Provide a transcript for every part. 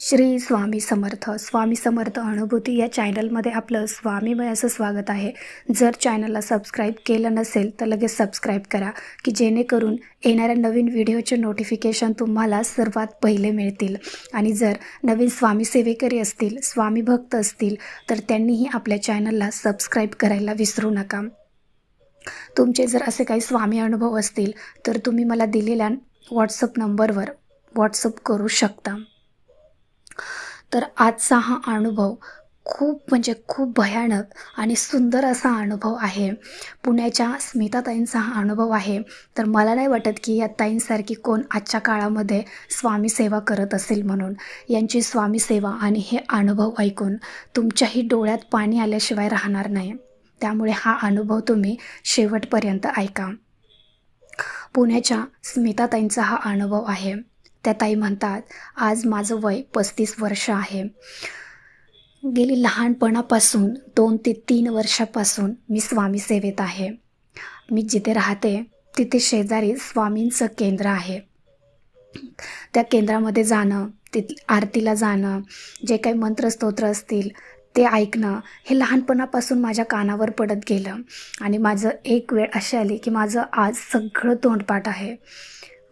श्री स्वामी समर्थ स्वामी समर्थ अनुभूती या चॅनलमध्ये आपलं स्वामीमय असं स्वागत आहे. जर चॅनलला सबस्क्राईब केलं नसेल तर लगेच सबस्क्राईब करा की जेणेकरून येणाऱ्या नवीन व्हिडिओचे नोटिफिकेशन तुम्हाला सर्वात पहिले मिळतील. आणि जर नवीन स्वामी सेवेकरी असतील स्वामी भक्त असतील तर त्यांनीही आपल्या चॅनलला सबस्क्राईब करायला विसरू नका. तुमचे जर असे काही स्वामी अनुभव असतील तर तुम्ही मला दिलेल्या व्हॉट्सअप नंबरवर व्हॉट्सअप करू शकता. तर आजचा हा अनुभव खूप म्हणजे खूप भयानक आणि सुंदर असा अनुभव आहे. पुण्याच्या स्मिताताईंचा हा अनुभव आहे. तर मला नाही वाटत की या ताईंसारखी कोण आजच्या काळामध्ये स्वामी सेवा करत असेल म्हणून. यांची स्वामी सेवा आणि हे अनुभव ऐकून तुमच्याही डोळ्यात पाणी आल्याशिवाय राहणार नाही. त्यामुळे हा अनुभव तुम्ही शेवटपर्यंत ऐका. पुण्याच्या स्मिताताईंचा हा अनुभव आहे. त्या ताई म्हणतात आज माझं वय पस्तीस वर्ष आहे. गेली लहानपणापासून दोन ते तीन वर्षापासून मी स्वामी सेवेत आहे. मी जिथे राहते तिथे शेजारी स्वामींचं केंद्र आहे. त्या केंद्रामध्ये जाणं तिथ आरतीला जाणं जे काही मंत्रस्तोत्र असतील ते ऐकणं हे लहानपणापासून माझ्या कानावर पडत गेलं. आणि माझं एक वेळ अशी आली की माझं आज सगळं तोंडपाठ आहे.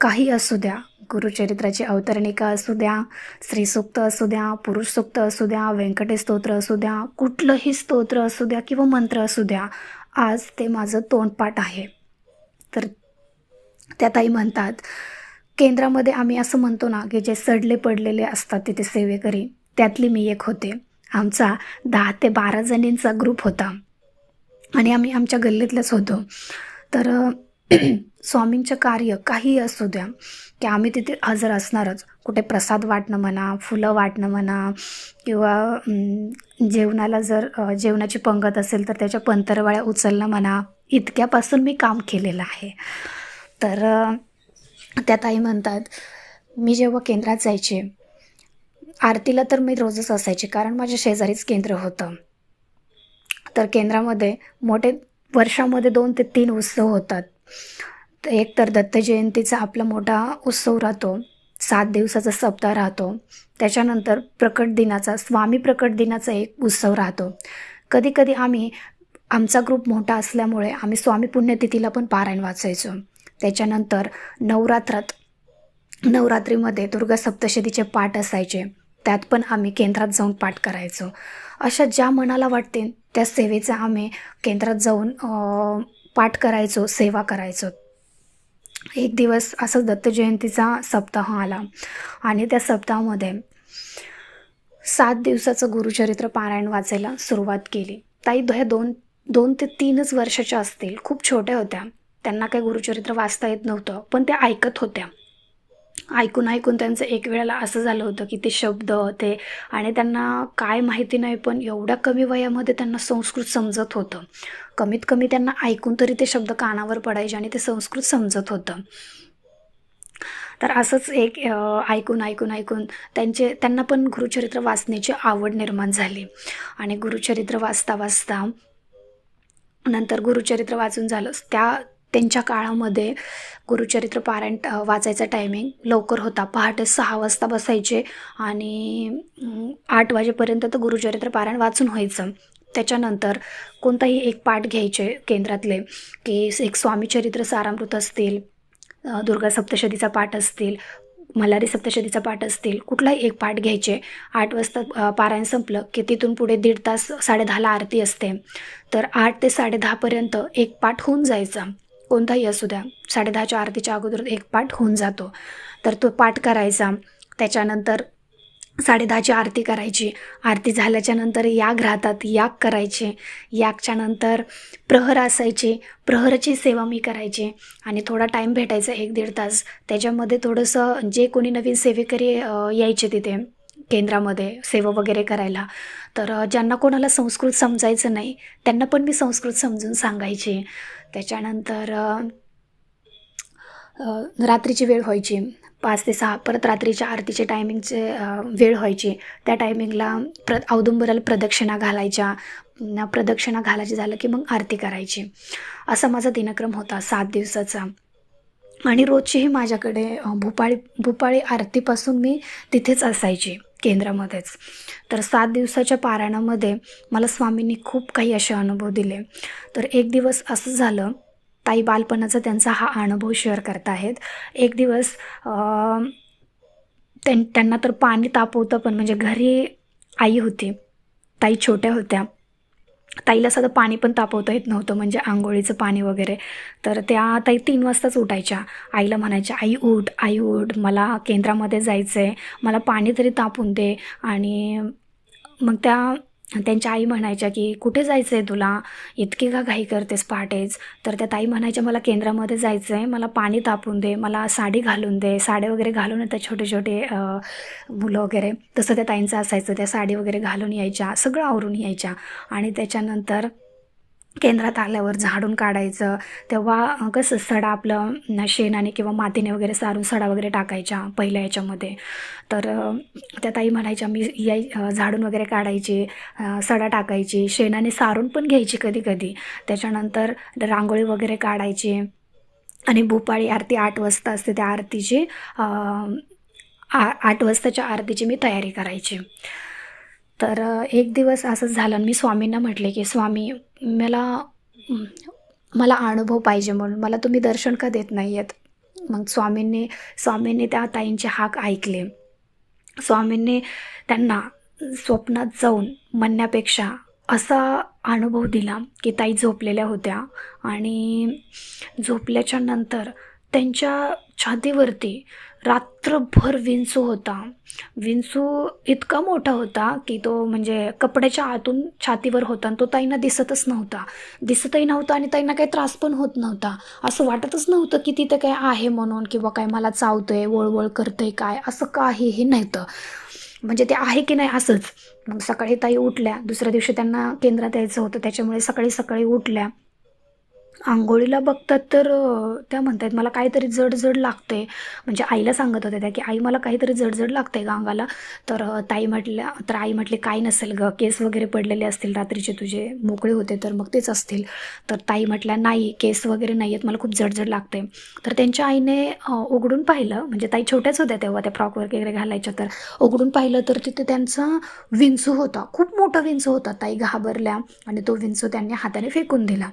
काही असू द्या गुरुचरित्राची अवतरणिका असू द्या स्त्रीसूक्त असू द्या पुरुष सूक्त असू द्या व्यंकटेश स्तोत्र असू द्या कुठलंही स्तोत्र असू द्या किंवा मंत्र असू द्या आज ते माझं तोंडपाठ आहे. तर त्या ताई म्हणतात केंद्रामध्ये आम्ही असं म्हणतो ना की जे सडले पडलेले असतात तिथे सेवेकरी त्यातली मी एक होते. आमचा दहा ते बारा जणींचा ग्रुप होता. आणि आम्ही आमच्या गल्लीतलंच होतो. तर स्वामींचं कार्य काही असू द्या की आम्ही तिथे हजर असणारच. कुठे प्रसाद वाटणं म्हणा फुलं वाटणं म्हणा किंवा जेवणाला जर जेवणाची पंगत असेल तर त्याच्या पंतरवाळ्या उचलणं म्हणा इतक्यापासून मी काम केलेलं आहे. तर त्या ताई म्हणतात मी जेव्हा केंद्रात जायचे आरतीला तर मी रोजच असायचे कारण माझ्या शेजारीच केंद्र होतं. तर केंद्रामध्ये मोठे वर्षामध्ये दोन ते तीन उत्सव होतात. एक तर दत्त जयंतीचा आपला मोठा उत्सव राहतो सात दिवसाचा सप्ताह राहतो त्याच्यानंतर प्रकट दिनाचा स्वामी प्रकट दिनाचा एक उत्सव राहतो. कधीकधी आम्ही आमचा ग्रुप मोठा असल्यामुळे आम्ही स्वामी पुण्यतिथीला पण पारायण वाचायचो. त्याच्यानंतर नवरात्रात नवरात्रीमध्ये दुर्गा सप्तशतीचे पाठ असायचे त्यात पण आम्ही केंद्रात जाऊन पाठ करायचो. अशा ज्या मनाला वाटते त्या सेवेचा आम्ही केंद्रात जाऊन पाठ करायचो सेवा करायचो. एक दिवस असं दत्त जयंतीचा सप्ताह आला. आणि त्या सप्ताहामध्ये सात दिवसाचं गुरुचरित्र पारायण वाचायला सुरुवात केली. ताई ह्या दोन दोन ते तीनच वर्षाच्या असतील. खूप छोट्या होत्या. त्यांना काही गुरुचरित्र वाचता येत नव्हतं पण त्या ऐकत होत्या. ऐकून ऐकून त्यांचं एक वेळेला असं झालं होतं की ते शब्द ते आणि त्यांना काय माहिती नाही पण एवढ्या कमी वयामध्ये त्यांना संस्कृत समजत होतं. कमीत कमी त्यांना ऐकून तरी ते शब्द कानावर पडायचे आणि ते संस्कृत समजत होतं. तर असंच एक ऐकून ऐकून ऐकून त्यांचे त्यांना पण गुरुचरित्र वाचण्याची आवड निर्माण झाली. आणि गुरुचरित्र वाचता वाचता नंतर गुरुचरित्र वाचून झालं. त्या त्यांच्या काळामध्ये गुरुचरित्र पारायण वाचायचा टायमिंग लवकर होता. पहाटे सहा वाजता बसायचे आणि आठ वाजेपर्यंत तर गुरुचरित्र पारायण वाचून व्हायचं. त्याच्यानंतर कोणताही एक पाठ घ्यायचे केंद्रातले की एक स्वामीचरित्र सारामृत असतील दुर्गा सप्तशतीचा पाठ असतील मल्हारी सप्तशतीचा पाठ असतील कुठलाही एक पाठ घ्यायचे. आठ वाजता पारायण संपलं की तिथून पुढे दीड तास साडेदहाला आरती असते. तर आठ ते साडेदहापर्यंत एक पाठ होऊन जायचा. कोणताही असू द्या साडेदहाच्या आरतीच्या अगोदर एक पाठ होऊन जातो. तर तो पाठ करायचा. त्याच्यानंतर साडेदहाची आरती करायची. आरती झाल्याच्यानंतर याग राहतात याग करायचे. यागच्या नंतर प्रहर असायचे. प्रहरची सेवा मी करायची. आणि थोडा टाईम भेटायचा एक दीड तास. त्याच्यामध्ये थोडंसं जे कोणी नवीन सेवेकरी यायचे तिथे केंद्रामध्ये सेवा वगैरे करायला तर ज्यांना कोणाला संस्कृत समजायचं नाही त्यांना पण मी संस्कृत समजून सांगायचे. त्याच्यानंतर रात्रीची वेळ व्हायची. पाच ते सहा परत रात्रीच्या आरतीचे टायमिंगचे वेळ व्हायची. त्या टायमिंगला प्र औदुंबराला प्रदक्षिणा घालायच्या. प्रदक्षिणा घालायची झालं की मग आरती करायची. असा माझा दिनक्रम होता सात दिवसाचा. आणि रोजचीही माझ्याकडे भूपाळी भूपाळी आरतीपासून मी तिथेच असायची. केंद्रामध्येच. तर सात दिवसाच्या पारायणामध्ये मला स्वामींनी खूप काही असे अनुभव दिले. तर एक दिवस असं झालं ताई बालपणाचा त्यांचा हा अनुभव शेअर करत आहेत. एक दिवस त्यां त्यांना तर पाणी तापवतं पण म्हणजे घरी आई होती. ताई छोट्या होत्या. ताईला साधं पाणी पण तापवता येत नव्हतं म्हणजे आंघोळीचं पाणी वगैरे. तर त्या ताई तीन वाजताच उठायच्या. आईला म्हणायच्या आई उठ आई उठ मला केंद्रामध्ये जायचं आहे मला पाणी तरी तापून दे. आणि मग त्या त्यांच्या आई म्हणायच्या की कुठे जायचं आहे तुला? इतकी का घाई करतेस पहाटेच? तर त्या ताई म्हणायच्या मला केंद्रामध्ये जायचं आहे मला पाणी तापून दे. मला साडी घालून दे. साड्या वगैरे घालून येतात छोटे छोटे मुलं वगैरे. तसं त्या ताईंचं असायचं. त्या साडी वगैरे घालून यायच्या. सगळं आवरून यायच्या. आणि त्याच्यानंतर केंद्रात आल्यावर झाडून काढायचं. तेव्हा कसं सडा आपलं शेणाने किंवा मातीने वगैरे सारून सडा वगैरे टाकायच्या पहिल्या याच्यामध्ये. तर त्या ताई म्हणायच्या मी याय झाडून वगैरे काढायची सडा टाकायची शेणाने सारून पण घ्यायची कधी कधी त्याच्यानंतर रांगोळी वगैरे काढायची आणि भूपाळी आरती आठ वाजता असते. त्या आरतीची आ आठ वाजताच्या आरतीची मी तयारी करायची. तर एक दिवस असंच झालं मी स्वामींना म्हटले की स्वामी मला मला अनुभव पाहिजे म्हणून मला तुम्ही दर्शन का देत नाही आहेत मग स्वामींनी स्वामींनी त्या ताईंचे हाक ऐकले. स्वामींनी त्यांना स्वप्नात जाऊन म्हणण्यापेक्षा असा अनुभव दिला की ताई झोपलेल्या होत्या आणि झोपल्याच्या नंतर त्यांच्या छातीवरती रात्रभर विंचू होता. विंचू इतका मोठा होता की तो म्हणजे कपड्याच्या आतून छातीवर होता आणि तो ताईंना दिसतच नव्हता. दिसतही नव्हता आणि ताईंना काही त्रास पण होत नव्हता. असं वाटतच नव्हतं की तिथं काय आहे म्हणून किंवा काय मला चावतंय वळवळ करतंय काय असं काहीही नव्हतं. म्हणजे ते आहे की नाही असंच. मग सकाळी ताई उठल्या. दुसऱ्या दिवशी त्यांना केंद्रात यायचं होतं. त्याच्यामुळे सकाळी सकाळी उठल्या. आंघोळीला बघतात तर त्या म्हणतात मला काहीतरी जड जड लागते म्हणजे आईला सांगत होत्या त्या की आई मला काहीतरी जड जड लागतंय का अंगाला. तर ताई म्हटल्या तर आई म्हटली काय नसेल ग केस वगैरे पडलेले असतील रात्रीचे तुझे मोकळे होते तर मग तेच असतील. तर ताई म्हटल्या नाही केस वगैरे नाही आहेत मला खूप जड जड लागते तर त्यांच्या आईने उघडून पाहिलं म्हणजे ताई छोट्याच होत्या तेव्हा त्या फ्रॉक वगैरे घालायच्या तर उघडून पाहिलं तर तिथे त्यांचा विंचू होता खूप मोठा विंचू होता ताई घाबरल्या आणि तो विंचू त्यांनी हाताने फेकून दिला.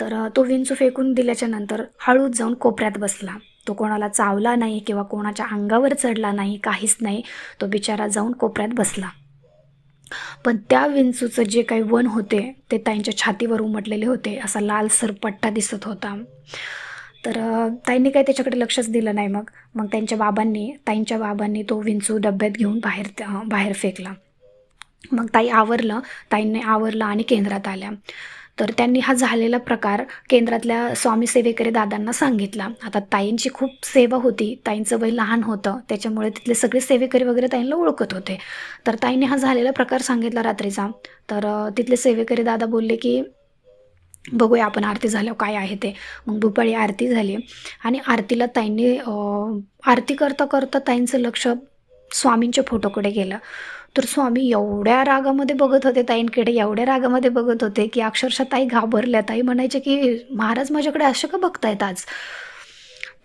तर तो विंचू फेकून दिल्याच्या नंतर हळूच जाऊन कोपऱ्यात बसला. तो कोणाला चावला नाही किंवा कोणाच्या अंगावर चढला नाही काहीच नाही तो बिचारा जाऊन कोपऱ्यात बसला. पण त्या विंचूचं जे काही वन होते ते ताईंच्या छातीवर उमटलेले होते असा लालसर पट्टा दिसत होता. तर ताईंनी काही त्याच्याकडे लक्षच दिलं नाही मग? मग त्यांच्या बाबांनी ताईंच्या बाबांनी तो विंचू डब्यात घेऊन बाहेर बाहेर फेकला. मग ताई आवरलं ताईंनी आवरलं आणि केंद्रात आल्या. तर त्यांनी हा झालेला प्रकार केंद्रातल्या स्वामी सेवेकरी दादांना सांगितला. आता ताईंची खूप सेवा होती. ताईंचं वय लहान होतं. त्याच्यामुळे तिथले सगळे सेवेकरी वगैरे ताईंना ओळखत होते. तर ताईंनी हा झालेला प्रकार सांगितला रात्रीचा. तर तिथले सेवेकरी दादा बोलले की बघूया आपण आरती झाल्यावर काय आहे ते. मग दुपारी आरती झाली. आणि आरतीला ताईंनी आरती करता करता ताईंचं लक्ष स्वामींच्या फोटोकडे गेलं. तर स्वामी एवढ्या रागामध्ये बघत होते ताईंकडे एवढ्या रागामध्ये बघत होते की अक्षरशः ताई घाबरल्या. ताई म्हणायचे की महाराज माझ्याकडे असं का बघतायत आज?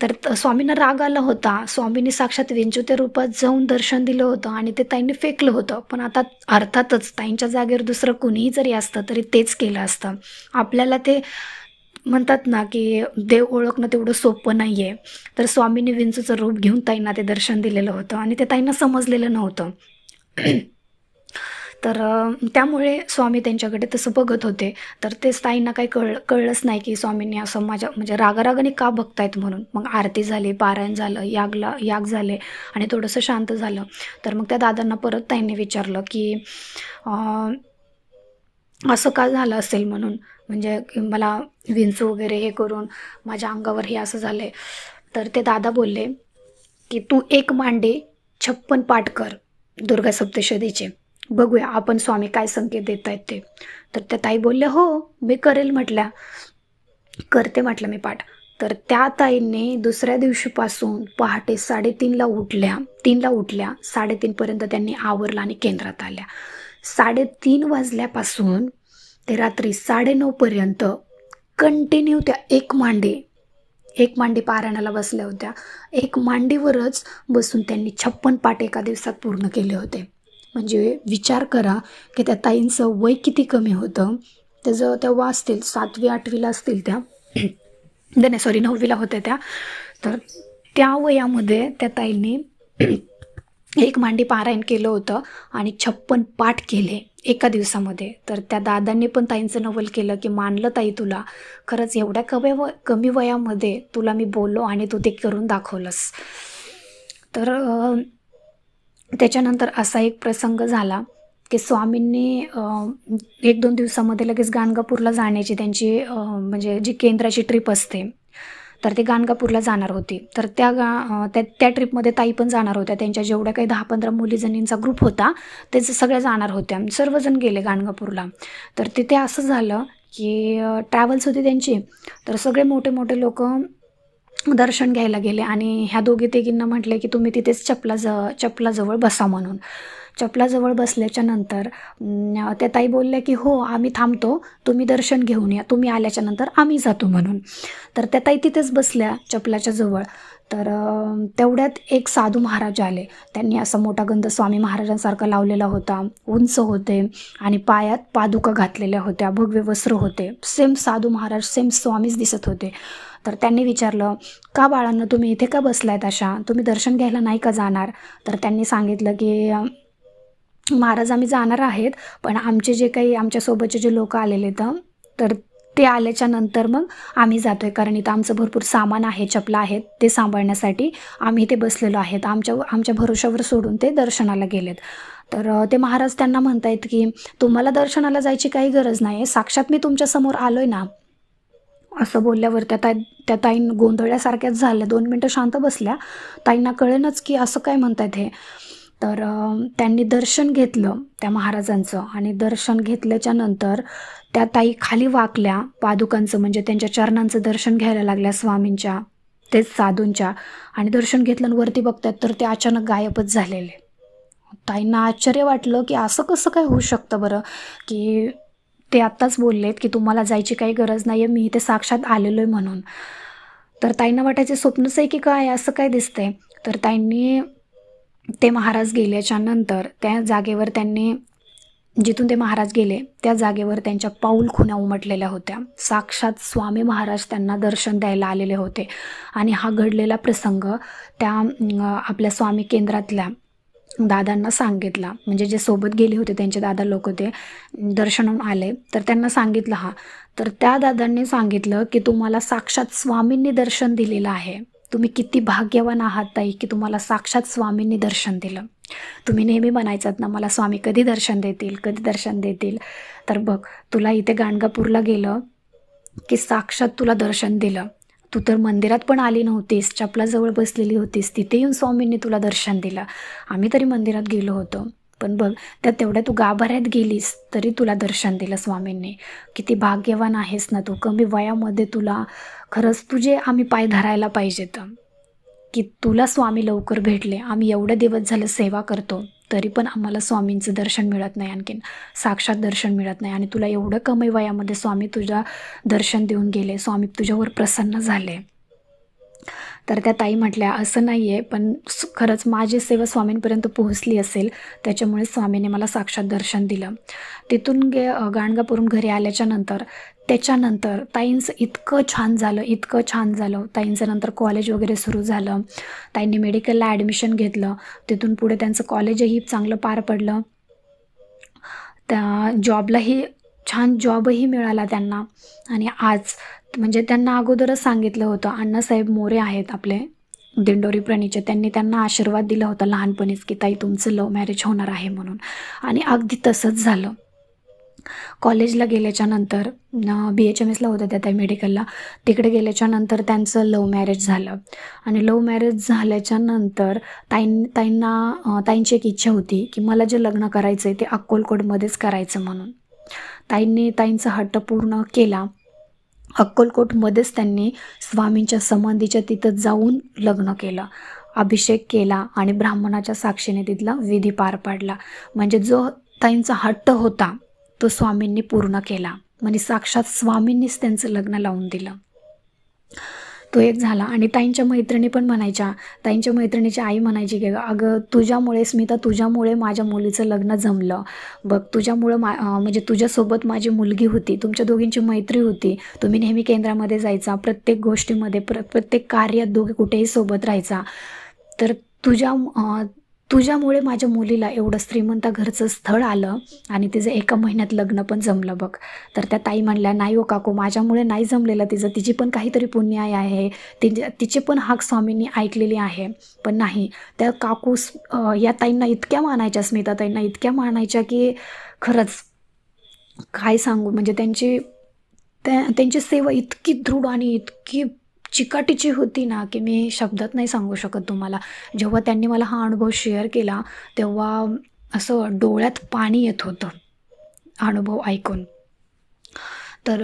तर स्वामींना राग आला होता. स्वामींनी साक्षात विंचुत्या रूपात जाऊन दर्शन दिलं होतं आणि ते ताईंनी फेकलं होतं. पण आता अर्थातच ताईंच्या जागेवर दुसरं कुणीही जरी असतं तरी तेच केलं असतं. आपल्याला ते म्हणतात ना की देव ओळखणं तेवढं सोपं नाही आहे तर स्वामींनी विंचूचं रूप घेऊन ताईंना ते दर्शन दिलेलं होतं आणि ते ताईंना समजलेलं नव्हतं. तर त्यामुळे स्वामी त्यांच्याकडे तसं बघत होते. तर तेच ताईंना काही कळ कळलंच नाही की स्वामींनी असं माझ्या म्हणजे रागारागाने का बघतायत म्हणून. मग आरती झाली पारायण झालं यागला याग झाले आणि थोडंसं शांत झालं. तर मग त्या दादांना परत ताईंनी विचारलं की असं का झालं असेल म्हणून? म्हणजे मला विंचू वगैरे हे करून माझ्या अंगावर हे असं झालं आहे तर ते दादा बोलले की तू एक मांडे छप्पन पाठ कर. दुर्गा सप्तशतीचे. बघूया आपण स्वामी काय संकेत देत आहेत ते. तर त्या ताई बोलल्या हो मी करेल म्हटल्या. करते म्हटलं मी पाठ. तर त्या ताईंनी दुसऱ्या दिवशीपासून पहाटे साडेतीनला उठल्या. तीनला उठल्या. साडेतीनपर्यंत त्यांनी आवरलं आणि केंद्रात आल्या. साडेतीन वाजल्यापासून ते रात्री साडेनऊपर्यंत कंटिन्यू त्या एक मांडे एक मांडी पारायणाला बसल्या होत्या. एक मांडीवरच बसून त्यांनी छप्पन पाठ एका दिवसात पूर्ण केले होते. म्हणजे विचार करा की त्या ताईंचं वय किती कमी होतं? त्याचं तेव्हा असतील सातवी आठवीला असतील त्या. नाही सॉरी नववीला होत्या त्या. तर त्या वयामध्ये त्या ताईंनी एक मांडी पारायण केलं होतं आणि छप्पन पाठ केले. एका दिवसामध्ये. तर त्या दादांनी पण ताईंचं नवल केलं की मानलं ताई तुला खरंच एवढ्या कमी व कमी वयामध्ये तुला मी बोललो आणि तू ते करून दाखवलंस. तर त्याच्यानंतर असा एक प्रसंग झाला की स्वामींनी एक दोन दिवसामध्ये लगेच गाणगापूरला जाण्याची त्यांची म्हणजे जी केंद्राची ट्रिप असते तर ते गाणगापूरला जाणार होती. तर त्या गा त्या त्या ट्रिपमध्ये ताई पण जाणार होत्या. त्यांच्या जेवढ्या काही दहा पंधरा मुलीजणींचा ग्रुप होता ते सगळ्या जाणार होत्या. सर्वजण गेले गाणगापूरला. तर तिथे असं झालं की ट्रॅव्हल्स होती त्यांची. तर सगळे मोठे मोठे लोक दर्शन घ्यायला गेले आणि ह्या दोघी तिघींना म्हटले की तुम्ही तिथेच चपला ज चपलाजवळ बसा म्हणून. चपलाजवळ बसल्याच्या नंतर त्या ताई बोलल्या की हो आम्ही थांबतो. तुम्ही दर्शन घेऊन या. तुम्ही आल्याच्यानंतर आम्ही जातो म्हणून. तर त्या ताई तिथेच बसल्या चपलाच्या जवळ. तर तेवढ्यात एक साधू महाराज आले. त्यांनी असा मोठा गंध स्वामी महाराजांसारखा लावलेला होता. उंच होते आणि पायात पादुका घातलेल्या होत्या. भगवे वस्त्र होते. सेम साधू महाराज सेम स्वामीच दिसत होते. तर त्यांनी विचारलं का बाळांना तुम्ही इथे का बसलायत अशा? तुम्ही दर्शन घ्यायला नाही का जाणार? तर त्यांनी सांगितलं की महाराज आम्ही जाणार आहेत पण आमचे जे काही आमच्यासोबतचे जे लोक आलेले आहेत तर ते आल्याच्यानंतर मग आम्ही जातो आहे कारण इथं आमचं भरपूर सामान आहे चपला आहेत ते सांभाळण्यासाठी आम्ही इथे बसलेलो आहेत. आमच्या आमच्या भरोशावर सोडून ते दर्शनाला गेलेत. तर ते महाराज त्यांना म्हणतायत की तुम्हाला दर्शनाला जायची काही गरज नाही साक्षात मी तुमच्यासमोर आलो आहे ना. असं बोलल्यावर त्या ताई त्या ताईन गोंधळल्यासारख्याच झाल्या. दोन मिनटं शांत बसल्या. ताईंना कळेनच की असं काय म्हणतायत हे. तर त्यांनी दर्शन घेतलं त्या महाराजांचं आणि दर्शन घेतल्याच्या नंतर त्या ताई खाली वाकल्या पादुकांचं म्हणजे त्यांच्या चरणांचं दर्शन घ्यायला लागल्या स्वामींच्या तेच साधूंच्या. आणि दर्शन घेतलं आणि वरती बघतात तर ते अचानक गायबच झालेले. ताईंना आश्चर्य वाटलं की असं कसं काय होऊ शकतं बरं? की ते आत्ताच बोललेत की तुम्हाला जायची काही गरज नाही आहे मी इथे साक्षात आलेलो आहे म्हणून. तर ताईंना वाटायचे स्वप्नच आहे की काय असं काय दिसतंय? तर ताईंनी ते महाराज गेल्याच्यानंतर त्या जागेवर त्यांनी जिथून ते महाराज गेले त्या जागेवर त्यांच्या पाऊल खुणा उमटलेल्या होत्या. साक्षात स्वामी महाराज त्यांना दर्शन द्यायला आलेले होते. आणि हा घडलेला प्रसंग त्या आपल्या स्वामी केंद्रातल्या दादांना सांगितला. म्हणजे जे सोबत गेले होते त्यांचे दादा लोक ते दर्शनून आले तर त्यांना सांगितलं हा. तर त्या दादांनी सांगितलं की तुम्हाला साक्षात स्वामींनी दर्शन दिलेलं आहे. तुम्ही किती भाग्यवान आहात ताई की तुम्हाला साक्षात स्वामींनी दर्शन दिलं. तुम्ही नेहमी म्हणायचात ना मला स्वामी कधी दर्शन देतील? कधी दर्शन देतील? तर बघ तुला इथे गाणगापूरला गेलं की साक्षात तुला दर्शन दिलं. तू तर मंदिरात पण आली नव्हतीस चपलाजवळ बसलेली होतीस तिथे येऊन स्वामींनी तुला दर्शन दिलं. आम्ही तरी मंदिरात गेलो होतो. पण बघ त्या तेवढ्या तू गाभाऱ्यात गेलीस तरी तुला दर्शन दिलं स्वामींनी. किती भाग्यवान आहेस ना तू. कमी वयामध्ये तुला खरंच तुझे आम्ही पाय धरायला पाहिजेत. की तुला स्वामी लवकर भेटले. आम्ही एवढे दिवस झालं सेवा करतो तरी पण आम्हाला स्वामींचं दर्शन मिळत नाही आणखीन. साक्षात दर्शन मिळत नाही. आणि तुला एवढं कमी वयामध्ये स्वामी तुझ्या दर्शन देऊन गेले. स्वामी तुझ्यावर प्रसन्न झाले. तर त्या ताई म्हटल्या असं नाही आहे पण खरंच माझी सेवा स्वामींपर्यंत पोहोचली असेल त्याच्यामुळे स्वामीने मला साक्षात दर्शन दिलं. तिथून गे गाणगापूरून घरी आल्याच्यानंतर त्याच्यानंतर ताईंचं इतकं छान झालं इतकं छान झालं. ताईंचं नंतर कॉलेज वगैरे सुरू झालं. ताईंनी मेडिकलला ॲडमिशन घेतलं. तिथून पुढे त्यांचं कॉलेजही चांगलं पार पडलं. त्या जॉबलाही छान जॉबही मिळाला त्यांना. आणि आज म्हणजे त्यांना अगोदरच सांगितलं होतं अण्णासाहेब मोरे आहेत आपले दिंडोरी प्रणीचे. त्यांनी त्यांना आशीर्वाद दिला होता लहानपणीच की ताई तुमचं लव्ह मॅरेज होणार आहे म्हणून. आणि अगदी तसंच झालं. कॉलेजला गेल्याच्यानंतर बी एच एम एसला होत्या त्या त्या मेडिकलला तिकडे गेल्याच्यानंतर त्यांचं लव्ह मॅरेज झालं. आणि लव्ह मॅरेज झाल्याच्यानंतर ताईं ताईंना ताईंची एक इच्छा होती की मला जे लग्न करायचं आहे ते अक्कलकोटमध्येच करायचं म्हणून. ताईंनी ताईंचा हट्ट पूर्ण केला. अक्कलकोटमध्येच त्यांनी स्वामींच्या समाधीच्या तिथं जाऊन लग्न केलं अभिषेक केला आणि ब्राह्मणाच्या साक्षीने तिथला विधी पार पाडला. म्हणजे जो ताईंचा हट्ट होता तो स्वामींनी पूर्ण केला. म्हणजे साक्षात स्वामींनीच त्यांचं लग्न लावून दिलं. तो एक झाला. आणि ताईंच्या मैत्रिणी पण म्हणायच्या ताईंच्या मैत्रिणीची आई म्हणायची की अगं तुझ्यामुळे स्मिता तुझ्यामुळे माझ्या मुलीचं लग्न जमलं. बघ तुझ्यामुळं मा म्हणजे तुझ्यासोबत माझी मुलगी होती तुमच्या दोघींची मैत्री होती. तुम्ही नेहमी केंद्रामध्ये जायचा प्रत्येक गोष्टीमध्ये प्र प्रत्येक कार्यात दोघे कुठेही सोबत राहायचा. तर तुझ्या तुझ्यामुळे माझ्या मुलीला एवढं श्रीमंत घरचं स्थळ आलं आणि तिचं एका महिन्यात लग्न पण जमलं बघ. तर त्या ताई म्हणल्या नाही हो काकू माझ्यामुळे नाही जमलेलं तिचं. तिची पण काहीतरी पुण्याय आहे. तिचे तिचे पण हाक स्वामींनी ऐकलेली आहे. पण नाही. त्या काकू या ताईंना इतक्या मानायच्या स्मिता ताईंना इतक्या मानायच्या की खरंच काय सांगू? म्हणजे त्यांची त्या त्यांची सेवा इतकी दृढ आणि इतकी चिकाटीची होती ना की मी शब्दात नाही सांगू शकत तुम्हाला. जेव्हा त्यांनी मला हा अनुभव शेअर केला तेव्हा असं डोळ्यात पाणी येत होतं अनुभव ऐकून. तर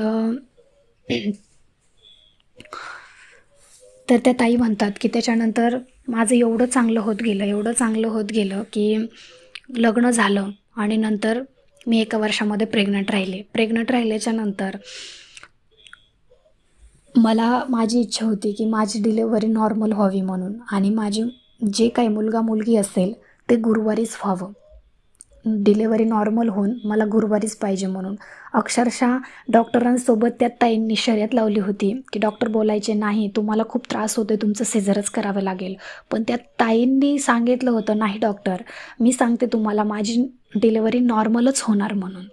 तर त्या ताई म्हणतात की त्याच्यानंतर माझं एवढं चांगलं होत गेलं एवढं चांगलं होत गेलं की लग्न झालं आणि नंतर मी एका वर्षामध्ये प्रेग्नंट राहिले. प्रेग्नंट राहिल्याच्या नंतर मला माझी इच्छा होती की माझी डिलेवरी नॉर्मल व्हावी म्हणून. आणि माझी जे काही मुलगा मुलगी असेल ते गुरुवारीच व्हावं. डिलेवरी नॉर्मल होऊन मला गुरुवारीच पाहिजे म्हणून. अक्षरशः डॉक्टरांसोबत त्या ताईंनी शर्यत लावली होती की डॉक्टर बोलायचे नाही तुम्हाला खूप त्रास होतो आहे तुमचं सिझरच करावं लागेल. पण त्या ताईंनी सांगितलं होतं नाही डॉक्टर मी सांगते तुम्हाला माझी डिलेवरी नॉर्मलच होणार म्हणून.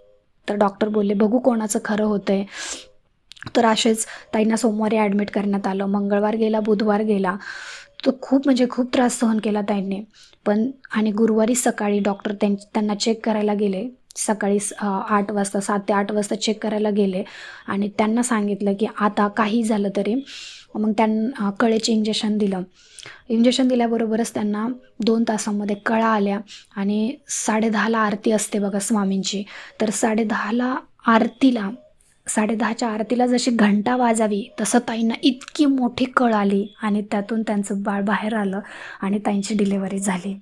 तर डॉक्टर बोलले बघू कोणाचं खरं होतं आहे तर असेच ताईंना सोमवारी ॲडमिट करण्यात आलं. मंगळवार गेला बुधवार गेला. तो खूप म्हणजे खूप त्रास सहन केला ताईंनी. पण आणि गुरुवारी सकाळी डॉक्टर त्यां त्यांना चेक करायला गेले. सकाळी स- आठ वाजता सात ते आठ वाजता चेक करायला गेले. आणि त्यांना सांगितलं की आता काही झालं तरी मग त्यांना कळेचे इंजेक्शन दिलं. इंजेक्शन दिल्याबरोबरच त्यांना दोन तासामध्ये कळा आल्या. आणि साडेदहाला आरती असते बघा स्वामींची. तर साडेदहाला आरतीला साडेदहाच्या आरतीला जशी घंटा वाजावी तसं ताईंना इतकी मोठी कळ आली आणि त्यातून त्यांचं बाळ बाहेर आलं आणि ताईंची डिलेवरी झाली.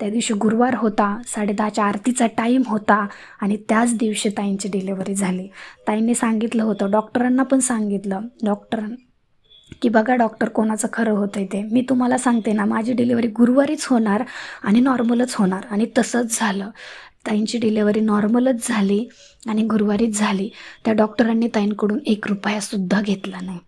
त्या दिवशी गुरुवार होता साडेदहाच्या आरतीचा टाईम होता आणि त्याच दिवशी ताईंची डिलेवरी झाली. ताईंनी सांगितलं होतं डॉक्टरांना पण सांगितलं डॉक्टर की बघा डॉक्टर कोणाचं खरं होतं आहे ते. मी तुम्हाला सांगते ना माझी डिलिव्हरी गुरुवारीच होणार आणि नॉर्मलच होणार आणि तसंच झालं. ताईंची डिलेवरी नॉर्मलच झाली आणि गुरुवारीच झाली. त्या डॉक्टरांनी ताईंकडून एक रुपयासुद्धा घेतला नाही.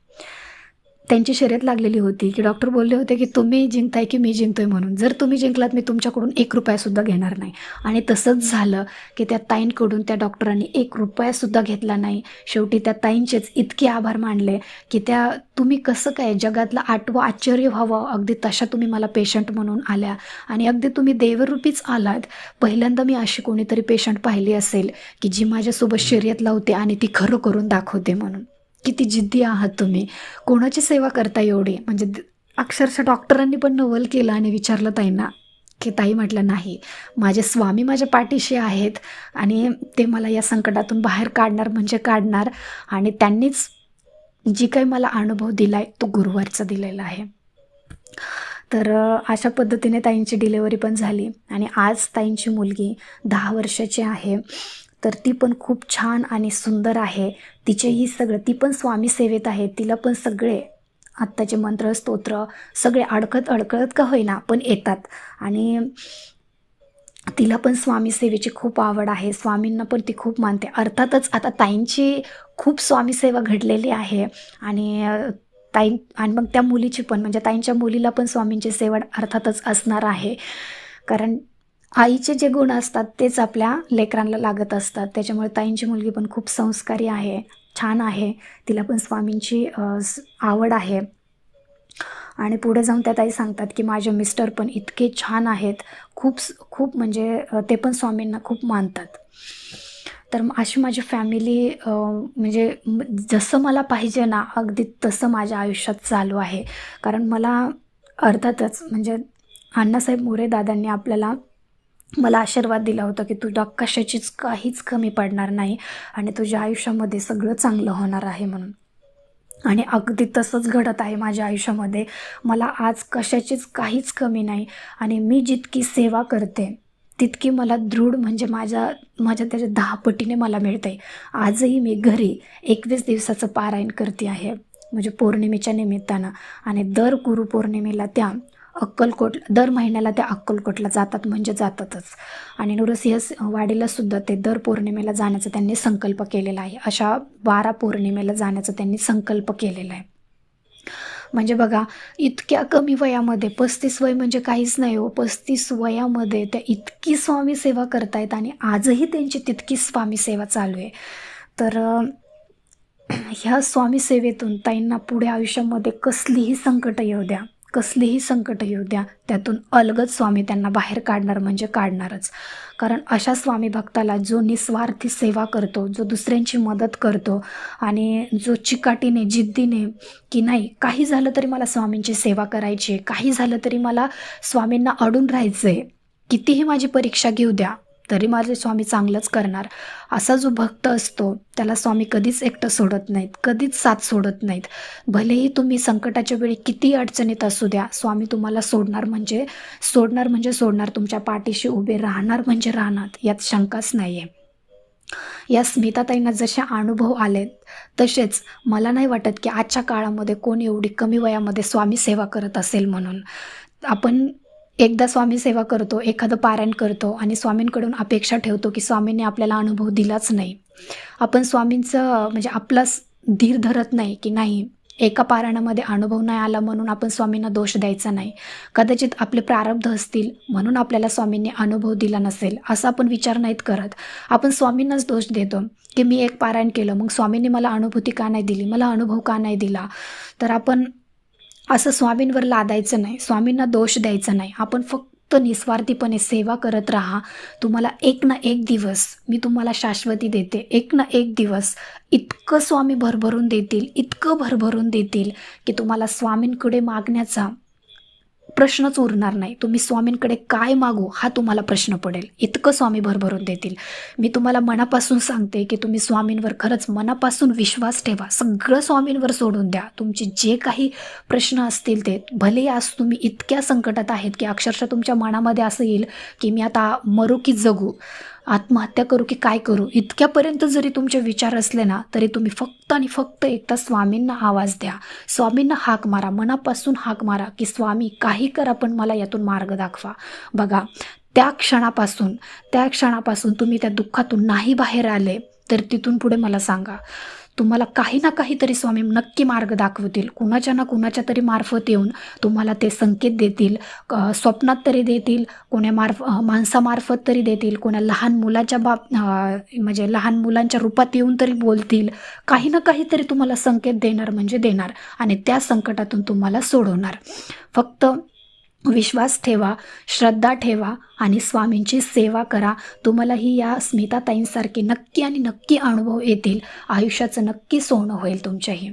त्यांची शर्यत लागलेली होती की डॉक्टर बोलले होते की तुम्ही जिंकताय की मी जिंकतोय म्हणून. जर तुम्ही जिंकलात मी तुमच्याकडून एक रुपयासुद्धा घेणार नाही. आणि तसंच झालं की त्या ताईंकडून त्या डॉक्टरांनी एक रुपयासुद्धा घेतला नाही. शेवटी त्या ताईंचेच इतके आभार मानले की त्या तुम्ही कसं काय जगातलं आठवं आश्चर्य व्हावं? अगदी तशा तुम्ही मला पेशंट म्हणून आल्या. आणि अगदी तुम्ही देवरूपीच आलात. पहिल्यांदा मी अशी कोणीतरी पेशंट पाहिली असेल की जी माझ्यासोबत शर्यत लावते आणि ती खरं करून दाखवते म्हणून. किती जिद्दी आहात तुम्ही? कोणाची सेवा करता एवढी? म्हणजे अक्षरशः डॉक्टरांनी पण नवल केलं आणि विचारलं ताईंना की ताई म्हटलं नाही माझे स्वामी माझ्या पाठीशी आहेत आणि ते मला या संकटातून बाहेर काढणार म्हणजे काढणार आणि त्यांनीच जी काही मला अनुभव दिला आहे तो गुरुवारचा दिलेला आहे. तर अशा पद्धतीने ताईंची डिलेवरी पण झाली आणि आज ताईंची मुलगी दहा वर्षाची आहे. तर ती पण खूप छान आणि सुंदर आहे. तिचेही सगळं ती पण स्वामी सेवेत आहे. तिला पण सगळे आत्ताचे मंत्र स्तोत्र सगळे अडकत अडकत का होईना पण येतात. आणि तिला पण स्वामी सेवेची खूप आवड आहे. स्वामींना पण ती खूप मानते. अर्थातच आता ताईंची खूप स्वामी सेवा घडलेली आहे. आणि ताई आणि मग त्या मुलीची पण म्हणजे ताईंच्या मुलीला पण स्वामींची सेवा अर्थातच असणार आहे. कारण आईचे जे गुण असतात तेच आपल्या लेकरांना लागत असतात. त्याच्यामुळे ताईंची मुलगी पण खूप संस्कारी आहे छान आहे. तिला पण स्वामींची आवड आहे. आणि पुढे जाऊन त्या ताई सांगतात की माझे मिस्टर पण इतके छान आहेत. खूप स- खूप म्हणजे ते पण स्वामींना खूप मानतात. तर अशी माझी फॅमिली म्हणजे जसं मला पाहिजे ना अगदी तसं माझ्या आयुष्यात चालू आहे. कारण मला अर्थातच म्हणजे अण्णासाहेब मोरे दादांनी आपल्याला मला आशीर्वाद दिला होता की तुला कशाचीच काहीच कमी पडणार नाही आणि तुझ्या आयुष्यामध्ये सगळं चांगलं होणार आहे म्हणून. आणि अगदी तसंच घडत आहे माझ्या आयुष्यामध्ये. मला आज कशाचीच काहीच कमी नाही आणि मी जितकी सेवा करते तितकी मला दृढ म्हणजे माझ्या माझ्या त्याच्या दहा पटीने मला मिळते. आजही मी घरी एकवीस दिवसाचं पारायण करते आहे. म्हणजे पौर्णिमेच्या निमित्तानं. आणि दर गुरुपौर्णिमेला त्या अक्कलकोट दर महिन्याला त्या अक्कलकोटला जातात म्हणजे जातातच. आणि नृसिंह स- वाडीला सुद्धा ते दर पौर्णिमेला जाण्याचा त्यांनी संकल्प केलेला आहे. अशा बारा पौर्णिमेला जाण्याचा त्यांनी संकल्प केलेला आहे. म्हणजे बघा इतक्या कमी वयामध्ये पस्तीस वय म्हणजे काहीच नाही हो पस्तीस वयामध्ये त्या इतकी स्वामी सेवा करतायत आणि आजही त्यांची तितकी स्वामी सेवा चालू आहे. तर ह्या स्वामी सेवेतून ताईंना पुढे आयुष्यामध्ये कसलीही संकटं येऊ द्या. कसलीही संकट येऊ द्या त्यातून अलगद स्वामी त्यांना बाहेर काढणार म्हणजे काढणारच. कारण अशा स्वामी भक्ताला जो निस्वार्थी सेवा करतो जो दुसऱ्यांची मदत करतो आणि जो चिकाटीने जिद्दीने की नाही काही झालं तरी मला स्वामींची सेवा करायची आहे काही झालं तरी मला स्वामींना अडून राहायचं आहे कितीही माझी परीक्षा घेऊ द्या तरी माझे स्वामी चांगलंच करणार. असा जो भक्त असतो त्याला स्वामी कधीच एकटं सोडत नाहीत कधीच साथ सोडत नाहीत. भलेही तुम्ही संकटाच्या वेळी किती अडचणीत असू द्या स्वामी तुम्हाला सोडणार म्हणजे सोडणार म्हणजे सोडणार तुमच्या पाठीशी उभे राहणार म्हणजे राहणार यात शंकाच नाही आहे या स्मिताताईंना जसे अनुभव आले तसेच मला नाही वाटत की आजच्या काळामध्ये कोण एवढी कमी वयामध्ये स्वामी सेवा करत असेल म्हणून. आपण एकदा स्वामी सेवा करतो एखादं पारायण करतो आणि स्वामींकडून अपेक्षा ठेवतो की स्वामींनी आपल्याला अनुभव दिलाच नाही. आपण स्वामींचं म्हणजे आपलाच धीर धरत नाही की नाही एका पारायणामध्ये अनुभव नाही आला म्हणून आपण स्वामींना दोष द्यायचा नाही. कदाचित आपले प्रारब्ध असतील म्हणून आपल्याला स्वामींनी अनुभव दिला नसेल असा आपण विचार नाहीत करत. आपण स्वामींनाच दोष देतो की मी एक पारायण केलं मग स्वामींनी मला अनुभूती का नाही दिली मला अनुभव का नाही दिला? तर आपण असं स्वामींवर लादायचं नाही स्वामींना दोष द्यायचा नाही. आपण फक्त निस्वार्थीपणे सेवा करत राहा. तुम्हाला एक ना एक दिवस मी तुम्हाला शाश्वती देते. एक ना एक दिवस इतकं स्वामी भरभरून देतील इतकं भरभरून देतील की तुम्हाला स्वामींकडे मागण्याचा प्रश्नच उरणार नाही. तुम्ही स्वामींकडे काय मागू हा तुम्हाला प्रश्न पडेल. इतकं स्वामी भरभरून देतील. मी तुम्हाला मनापासून सांगते की तुम्ही स्वामींवर खरंच मनापासून विश्वास ठेवा. सगळं स्वामींवर सोडून द्या. तुमचे जे काही प्रश्न असतील ते भले आज तुम्ही इतक्या संकटात आहेत की अक्षरशः तुमच्या मनामध्ये असं येईल की मी आता मरू की जगू. आत्महत्या करू की काय करू? इतक्यापर्यंत जरी तुमचे विचार असले ना तरी तुम्ही फक्त आणि फक्त एकदा स्वामींना आवाज द्या. स्वामींना हाक मारा मनापासून हाक मारा की स्वामी काही करा पण मला यातून मार्ग दाखवा. बघा त्या क्षणापासून त्या क्षणापासून तुम्ही त्या दुःखातून नाही बाहेर आले तर तिथून पुढे मला सांगा. तुम्हाला काही ना काहीतरी स्वामी नक्की मार्ग दाखवतील. कुणाच्या ना कुणाच्या तरी मार्फत येऊन तुम्हाला ते संकेत देतील क- स्वप्नात तरी देतील कोण्या मार्फ माणसामार्फत तरी देतील कोण्या लहान मुलाच्या बाब म्हणजे लहान मुलांच्या रूपात येऊन तरी बोलतील. काही ना काहीतरी तुम्हाला संकेत देणार म्हणजे देणार आणि त्या संकटातून तुम्हाला सोडवणार. फक्त विश्वास ठेवा श्रद्धा ठेवा आणि स्वामींची सेवा करा. तुम्हालाही या स्मिताताईंसारखे नक्की आणि नक्की अनुभव येतील. आयुष्याचं नक्की सोनं होईल तुमच्याही.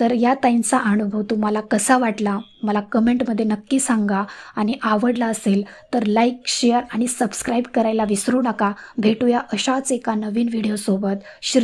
तर या ताईंचा अनुभव तुम्हाला कसा वाटला? मला कमेंटमध्ये नक्की सांगा. आणि आवडला असेल तर लाईक शेअर आणि सबस्क्राईब करायला विसरू नका. भेटूया अशाच एका नवीन व्हिडिओसोबत. श्री